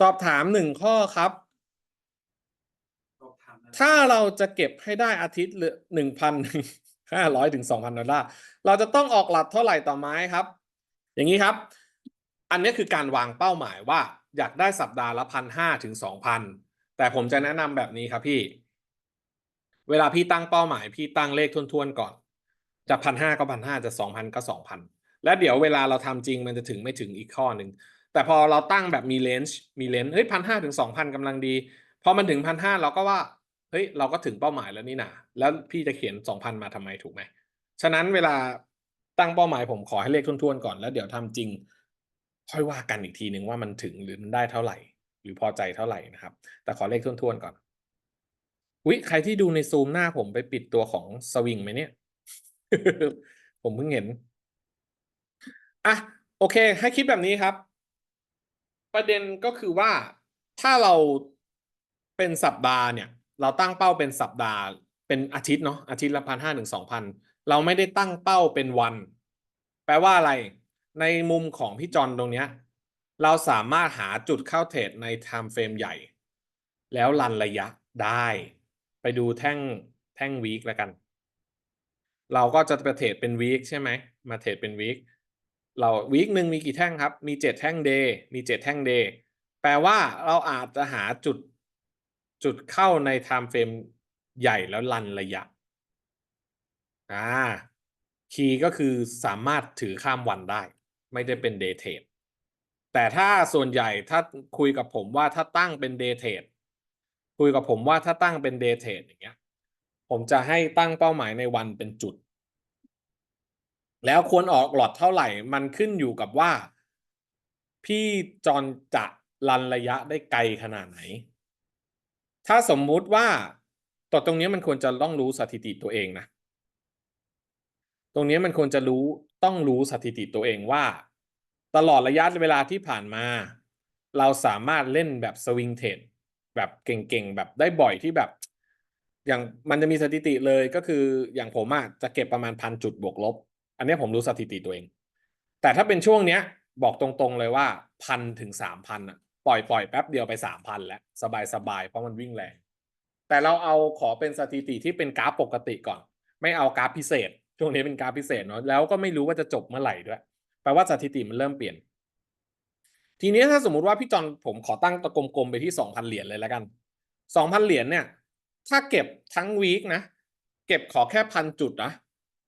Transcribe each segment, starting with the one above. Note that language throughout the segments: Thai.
สอบถามหนึ่งข้อครับ ถ้าเราจะเก็บให้ได้อาทิตย์ละหนึ่งพันห้าร้อยถึงสองพันดอลลาร์เราจะต้องออกหลัดเท่าไหร่ต่อไม้ครับ อย่างนี้ครับ อันนี้คือการวางเป้าหมายว่า อยากได้สัปดาห์ละพันห้าถึงสองพันแต่ผมจะแนะนำแบบนี้ครับพี่ เวลาพี่ตั้งเป้าหมาย พี่ตั้งเลขทวนๆก่อน จะพันห้าก็พันห้าจะสองพันก็สองพันแล้วเดี๋ยวเวลาเราทำจริงมันจะถึงไม่ถึงอีกข้อหนึ่ง แต่พอเราตั้งแบบมีเลนส์มีเลนส์เฮ้ยพันห้าถึงสองพันกำลังดี พอมันถึงพันห้าเราก็ว่า เฮ้ย เราก็ถึงเป้าหมายแล้วนี่นะแล้วพี่จะเขียนสองพันมาทำไมถูกไหม ฉะนั้นเวลาตั้งเป้าหมายผมขอให้เลขทวนๆก่อนแล้วเดี๋ยวทำจริง ค่อยว่ากันอีกทีหนึ่งว่ามันถึงหรือมันได้เท่าไหร่ หรือพอใจเท่าไหร่นะครับ แต่ขอเลขทวนๆก่อนอุ๊ยใครที่ดูในซูมหน้าผมไปปิดตัวของสวิงไหมเนี่ย ผมเพิ่งเห็นอะโอเค ให้คิดแบบนี้ครับ ประเด็นก็คือว่าถ้าเราเป็นสัปดาห์เนี่ย เราตั้งเป้าเป็นสัปดาห์ เป็นอาทิตย์เนาะอาทิตย์ละพันห้าถึงสองพันเราไม่ได้ตั้งเป้าเป็นวัน แปลว่าอะไร ในมุมของพี่จอนตรงเนี้ย เราสามารถหาจุดเข้าเทรดใน time frame ใหญ่ แล้วรันระยะได้ ไปดูแท่งแท่งวีคแล้วกัน เราก็จะไปเทรดเป็นวีคใช่ไหมมาเทรดเป็นวีค เราวีคหนึ่งมีกี่แท่งครับ มีเจ็ดแท่งเดย์มีเจ็ดแท่งเดย์แปลว่าเราอาจจะหาจุดจุดเข้าใน time frame ใหญ่แล้วรันระยะอ่าคีย์ก็คือสามารถถือข้ามวันได้ ไม่ได้เป็น day trade แต่ถ้าส่วนใหญ่ถ้าคุยกับผมว่าถ้าตั้งเป็น day trade คุยกับผมว่าถ้าตั้งเป็น day trade อย่างเงี้ย ผมจะให้ตั้งเป้าหมายในวันเป็นจุด แล้วควรออกหลอดเท่าไหร่ มันขึ้นอยู่กับว่า พี่จอนจะรันระยะได้ไกลขนาดไหน ถ้าสมมุติว่าตัวตรงนี้มันควรจะต้องรู้สถิติตัวเองนะ ตรงนี้มันควรจะรู้ต้องรู้สถิติตัวเองว่า ตลอดระยะเวลาที่ผ่านมา เราสามารถเล่นแบบสวิงเทรดแบบเก่งๆ แบบได้บ่อยที่แบบ อย่างมันจะมีสถิติเลยก็คืออย่างผมอะจะเก็บประมาณพันจุดบวกลบ อันนี้ผมรู้สถิติตัวเอง แต่ถ้าเป็นช่วงเนี้ย บอกตรงๆเลยว่าพันถึงสามพันอะปล่อยปล่อยแป๊บเดียวไปสามพันแล้วสบายสบายเพราะมันวิ่งแรง แต่เราเอาขอเป็นสถิติที่เป็นกราฟปกติก่อน ไม่เอากราฟพิเศษ ช่วงนี้เป็นกราฟพิเศษเนาะแล้วก็ไม่รู้ว่าจะจบเมื่อไหร่ด้วยแปลว่าสถิติมันเริ่มเปลี่ยน ทีนี้ถ้าสมมุติว่าพี่จอนผมขอตั้งตะกลมๆไปที่สองพันเหรียญเลยแล้วกันสองพันเหรียญเนี่ย ถ้าเก็บทั้งวีคนะเก็บขอแค่พันจุดนะ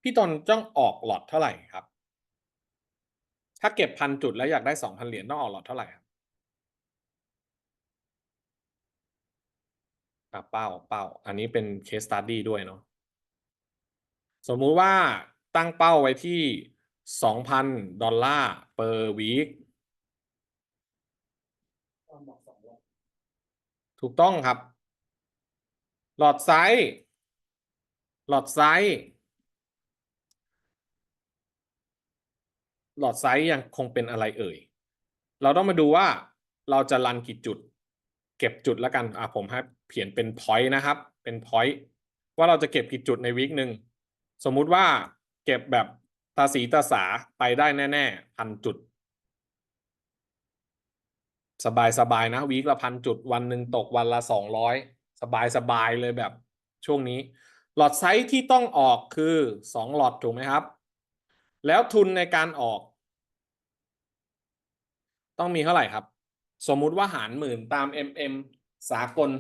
พี่จอนต้องออกหลอดเท่าไหร่ครับ ถ้าเก็บพันจุดแล้วอยากได้สองพันเหรียญต้องออกหลอดเท่าไหร่ครับเป้าเป้า อันนี้เป็นเคสตัดดี้ด้วยเนาะสมมุติว่าตั้งเป้าไว้ที่สองพันดอลลาร์ per week ถูกต้องครับ หลอดไซส์หลอดไซส์ หลอดไซส์ยังคงเป็นอะไรเอ่ย เราต้องมาดูว่าเราจะรันกี่จุด เก็บจุดแล้วกันอะผมให้เขียนเป็น point นะครับ เป็น point ว่าเราจะเก็บกี่จุดในวีคหนึ่งสมมุติว่าเก็บแบบตาสีตาสาไปได้แน่ๆพันจุด สบายสบายนะวีคละพันจุดวันหนึ่งตกวันละสองร้อยสบายสบายเลยแบบช่วงนี้ หลอดไซส์ที่ต้องออกคือสองหลอดถูกไหมครับ แล้วทุนในการออก ต้องมีเท่าไหร่ครับ สมมุติว่าหารหมื่นตาม MM สากล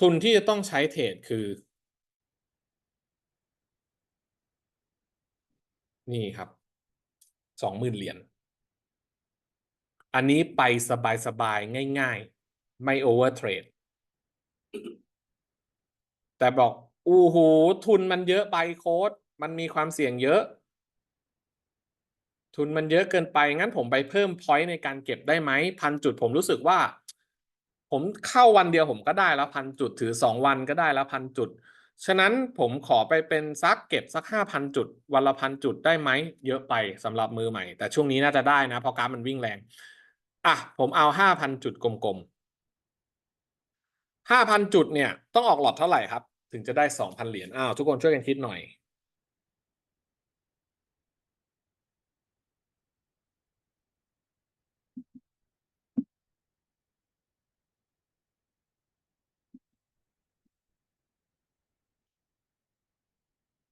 ทุนที่จะต้องใช้เทรดคือ นี่ครับสองหมื่นเหรียญอันนี้ไปสบายๆ ง่ายๆ ไม่โอเวอร์เทรดแต่บอก อู้หู ทุนมันเยอะไปโค้ด มันมีความเสี่ยงเยอะ ทุนมันเยอะเกินไปงั้นผมไปเพิ่มพอยต์ในการเก็บได้ไหมพันจุดผมรู้สึกว่า ผมเข้าวันเดียวผมก็ได้แล้วพันจุดถือสองวันก็ได้แล้วพันจุด ฉะนั้นผมขอไปเป็นซักเก็บสักห้าพันจุด วันละพันจุดได้ไหมเยอะไปสำหรับมือใหม่ แต่ช่วงนี้น่าจะได้นะเพราะกราฟมันวิ่งแรงอะผมเอาห้าพันจุดกลมๆห้าพันจุดเนี่ยต้องออกหลอดเท่าไหร่ครับ ถึงจะได้สองพันเหรียญอ้าวทุกคนช่วยกันคิดหน่อย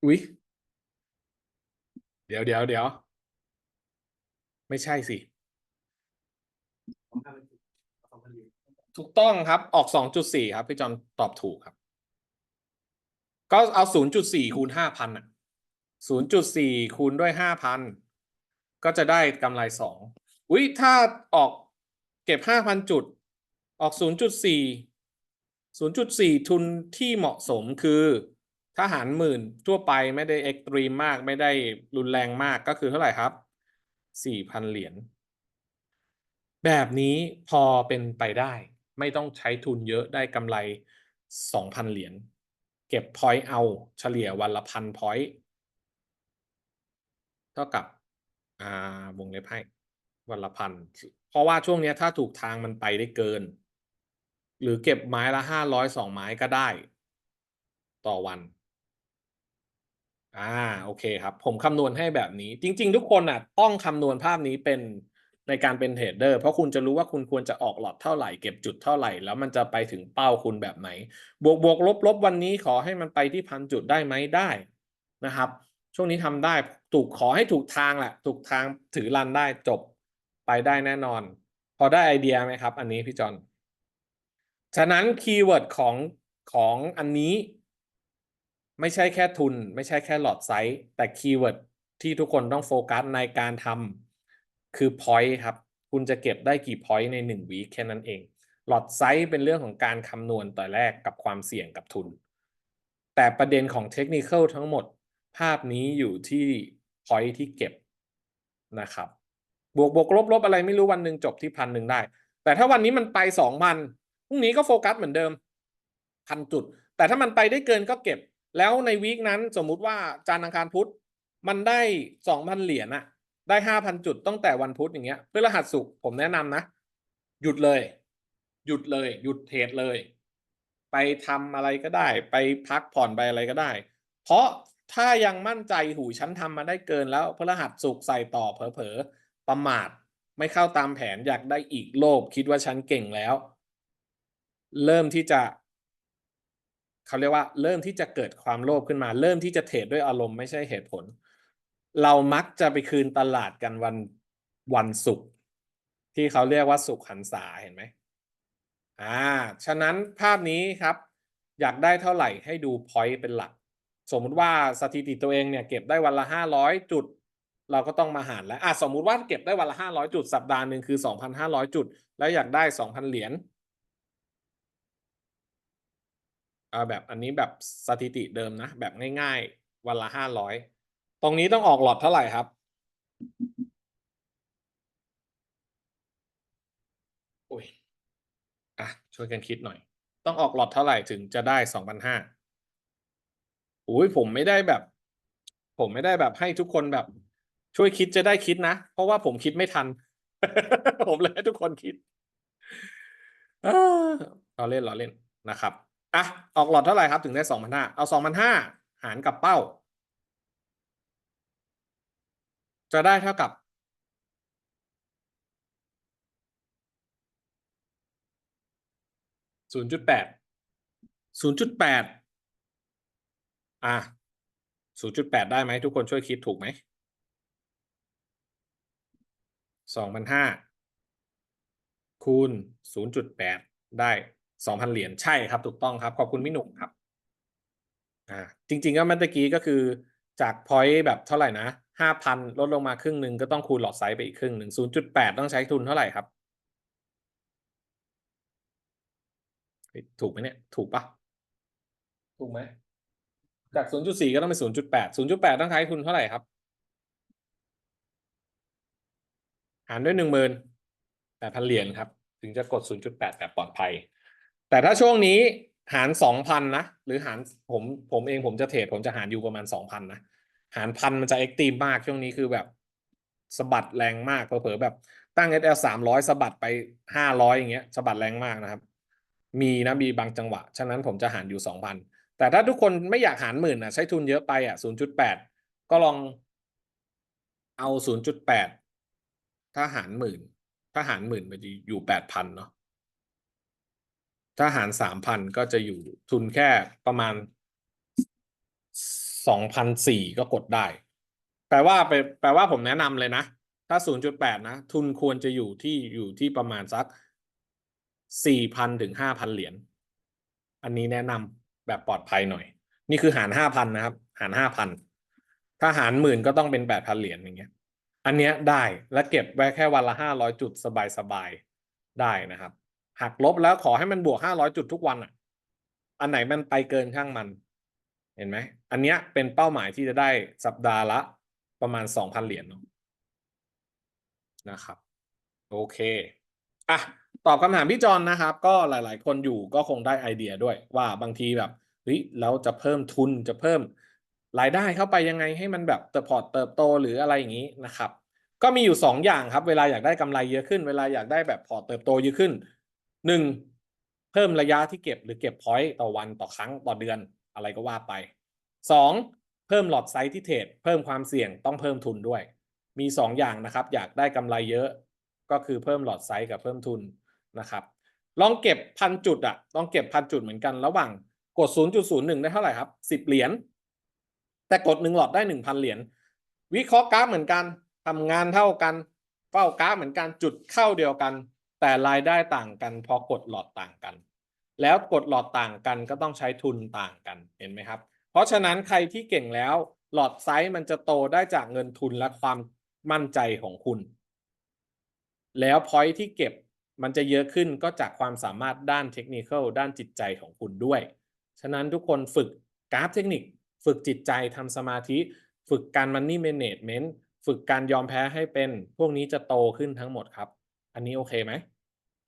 อุ๊ย เดี๋ยวเดี๋ยวเดี๋ยว ไม่ใช่สิ ถูกต้องครับ ออกสองจุดสี่ครับ พี่จอมตอบถูกครับ ก็เอาศูนย์จุดสี่คูณห้าพันอะศูนย์จุดสี่คูณด้วยห้าพันก็จะได้กำไรสองอุ้ยถ้าออกเก็บห้าพันจุด ออกศูนย์จุดสี่ศูนย์จุดสี่ทุนที่เหมาะสมคือ ถ้าหารหมื่นทั่วไปไม่ได้เอ็กตรีมมากไม่ได้รุนแรงมากก็คือเท่าไหร่ครับสี่พันเหรียญแบบนี้พอเป็นไปได้ ไม่ต้องใช้ทุนเยอะได้กำไรสองพันเหรียญเก็บพอยต์เอาเฉลี่ยวันละพันพอยต์เท่ากับอ่าวงเล็บให้วันละพันเพราะว่าช่วงนี้ถ้าถูกทางมันไปได้เกิน หรือเก็บไม้ละห้าร้อยสองไม้ก็ได้ ต่อวัน อ่าโอเคครับ ผมคำนวณให้แบบนี้ จริง ๆ ทุกคนอะต้องคำนวณภาพนี้เป็นในการเป็นเทรดเดอร์เพราะคุณจะรู้ว่าคุณควรจะออกหลอดเท่าไหร่เก็บจุดเท่าไหร่ แล้วมันจะไปถึงเป้าคุณแบบไหน บวกบวกลบลบวันนี้ขอให้มันไปที่พันจุดได้ไหมได้นะครับ ช่วงนี้ทำได้ถูกขอให้ถูกทางแหละถูกทางถือรันได้จบไปได้แน่นอน พอได้ไอเดียไหมครับ อันนี้พี่จอนฉะนั้นคีย์เวิร์ดของของอันนี้ ไม่ใช่แค่ทุน ไม่ใช่แค่หลอดไซส์แต่คีย์เวิร์ดที่ทุกคนต้องโฟกัสในการทำคือ point ครับ คุณจะเก็บได้กี่ point ในหนึ่งวีคแค่นั้นเอง หลอดไซส์เป็นเรื่องของการคำนวณต่อแรกกับความเสี่ยงกับทุน แต่ประเด็นของเทคนิคทั้งหมด ภาพนี้อยู่ที่ point ที่เก็บนะครับ บวกบวกลบลบอะไรไม่รู้วันหนึ่งจบที่พันหนึ่งได้ แต่ถ้าวันนี้มันไปสองพันพรุ่งนี้ก็โฟกัสเหมือนเดิมพันจุด แต่ถ้ามันไปได้เกินก็เก็บ แล้วในวีคนั้นสมมุติว่าจานอังคารพุธมันได้สองพันเหรียญอะได้ห้าพันจุดตั้งแต่วันพุธอย่างเงี้ยพฤหัสศุกผมแนะนำนะ หยุดเลย หยุดเลย หยุดเทรดเลย ไปทำอะไรก็ได้ ไปพักผ่อนไปอะไรก็ได้ เพราะถ้ายังมั่นใจหูฉันทำมาได้เกินแล้วพฤหัสศุกใส่ต่อเผลอๆประมาทไม่เข้าตามแผนอยากได้อีกโลภคิดว่าฉันเก่งแล้ว เริ่มที่จะ เขาเรียกว่าเริ่มที่จะเกิดความโลภขึ้นมา เริ่มที่จะเทรดด้วยอารมณ์ไม่ใช่เหตุผล เรามักจะไปคืนตลาดกันวันวันศุกร์ที่เขาเรียกว่าศุกร์หันษาเห็นไหมอ่า ฉะนั้นภาพนี้ครับ อยากได้เท่าไหร่ให้ดูพอยต์เป็นหลัก สมมุติว่าสถิติตัวเองเนี่ยเก็บได้วันละห้าร้อยจุด เราก็ต้องมาหารแล้วอะสมมุติว่าเก็บได้วันละห้าร้อยจุดสัปดาห์หนึ่งคือสองพันห้าร้อยจุด แล้วอยากได้สองพันเหรียญ อ่าแบบอันนี้แบบสถิติเดิมนะ แบบง่ายๆ วันละห้าร้อยตรงนี้ต้องออกหลอดเท่าไหร่ครับ โอ้ย อะ ช่วยกันคิดหน่อย ต้องออกหลอดเท่าไหร่ถึงจะได้สองพันห้าอุ้ยผมไม่ได้แบบ ผมไม่ได้แบบให้ทุกคนแบบ ช่วยคิดจะได้คิดนะ เพราะว่าผมคิดไม่ทัน ผมเลยให้ทุกคนคิดออเราเล่นเราเล่นนะครับ อะออกหลอดเท่าไหร่ครับถึงได้สองพันห้าเอาสองพันห้าหารกับเป้า จะได้เท่ากับศูนย์จุดแปดศูนย์จุดแปดอะศูนย์จุดแปดได้ไหมทุกคนช่วยคิดถูกไหมสองพันห้าคูณศูนย์จุดแปดได้ สองพันเหรียญใช่ครับถูกต้องครับ ขอบคุณพี่หนุ่มครับอ่าจริง ๆ ก็เมื่อกี้ก็คือจากพอยต์แบบเท่าไหร่นะห้าพันลดลงมาครึ่งหนึ่งก็ต้องคูณหลอดไซส์ไปอีกครึ่งหนึ่งศูนย์จุดแปดต้องใช้ทุนเท่าไหร่ครับ ถูกไหมเนี่ย ถูกปะถูกไหมจากศูนย์จุดสี่ก็ต้องเป็นศูนย์จุดแปดศูนย์จุดแปดต้องใช้ทุนเท่าไหร่ครับ หารด้วยหนึ่งหมื่นแปดพันเหรียญครับ ถึงจะกดศูนย์จุดแปดแบบปลอดภัย แต่ถ้าช่วงนี้หารสองพันนะ หรือหารผมผมเองผมจะเทรดผมจะหารอยู่ประมาณสองพันนะ หารพันมันจะเอ็กตีมมากช่วงนี้คือแบบสะบัดแรงมากเผลอๆแบบตั้ง SL สามร้อยสะบัดไปห้าร้อยอย่างเงี้ยสะบัดแรงมากนะครับ มีนะมีบางจังหวะ ฉะนั้นผมจะหารอยู่สองพันแต่ถ้าทุกคนไม่อยากหารหมื่นอะ ใช้ทุนเยอะไปอะศูนย์จุดแปดก็ลองเอาศูนย์จุดแปดถ้าหารหมื่น ถ้าหารหมื่นมันจะอยู่แปดพันเนาะ ถ้าหารสามพันก็จะอยู่ทุนแค่ประมาณสองพันสี่ก็กดได้ แปลว่าไปแปลว่าผมแนะนำเลยนะ ถ้าศูนย์จุดแปดนะ ทุนควรจะอยู่ที่อยู่ที่ประมาณสักสี่พันถึงห้าพันเหรียญ อันนี้แนะนำแบบปลอดภัยหน่อย นี่คือหารห้าพันนะครับ หารห้าพัน ถ้าหารหมื่นก็ต้องเป็นแปดพันเหรียญอย่างเงี้ย อันเนี้ยได้และเก็บไว้แค่วันละห้าร้อยจุดสบายๆ ได้นะครับ หักลบแล้วขอให้มันบวกห้าร้อยจุดทุกวันอะ อันไหนมันไปเกินช่างมัน เห็นไหม อันเนี้ยเป็นเป้าหมายที่จะได้สัปดาห์ละประมาณสองพันเหรียญเนาะนะครับ โอเคอะตอบคำถามพี่จอนนะครับ ก็หลาย ๆ คนอยู่ก็คงได้ไอเดียด้วย ว่าบางทีแบบเฮ้ยเราจะเพิ่มทุนจะเพิ่มรายได้เข้าไปยังไงให้มันแบบเติบพอร์ตเติบโตหรืออะไรอย่างนี้นะครับ ก็มีอยู่สองอย่างครับ เวลาอยากได้กำไรเยอะขึ้น เวลาอยากได้แบบพอร์ตเติบโตเยอะขึ้น หนึ่งเพิ่มระยะที่เก็บหรือเก็บพอยต์ต่อวันต่อครั้งต่อเดือนอะไรก็ว่าไปสองเพิ่มหลอดไซส์ที่เทรดเพิ่มความเสี่ยงต้องเพิ่มทุนด้วย มีสองอย่างนะครับ อยากได้กำไรเยอะก็คือเพิ่มหลอดไซส์กับเพิ่มทุนนะครับ ลองเก็บพันจุดอะลองเก็บพันจุดเหมือนกันระหว่างกด 0.01 ได้เท่าไหร่ครับ 10 เหรียญแต่กดหนึ่งหลอดได้ 1,000 เหรียญวิเคราะห์กราฟเหมือนกันทำงานเท่ากันเฝ้ากราฟเหมือนกันจุดเข้าเดียวกัน แต่รายได้ต่างกันเพอกดหลอดต่างกัน แล้วกดหลอดต่างกันก็ต้องใช้ทุนต่างกันเห็นไหมครับ เพราะฉะนั้นใครที่เก่งแล้วหลอดไซส์มันจะโตได้จากเงินทุนและความมั่นใจของคุณ แล้วพอยที่เก็บมันจะเยอะขึ้นก็จากความสามารถด้านเทคนิคด้านจิตใจของคุณด้วย ฉะนั้นทุกคนฝึกกราฟเทคนิค ฝึกจิตใจทำสมาธิ ฝึกการ Money Management ฝึกการยอมแพ้ให้เป็น พวกนี้จะโตขึ้นทั้งหมดครับ อันนี้โอเคไหม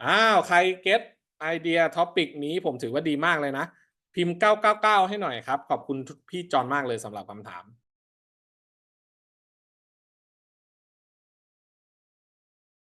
อ้าวใครเก็ตไอเดียท็อปิกนี้ผมถือว่าดีมากเลยนะ พิมพ์ 999 ให้หน่อยครับ ขอบคุณพี่จอนมากเลยสำหรับคำถาม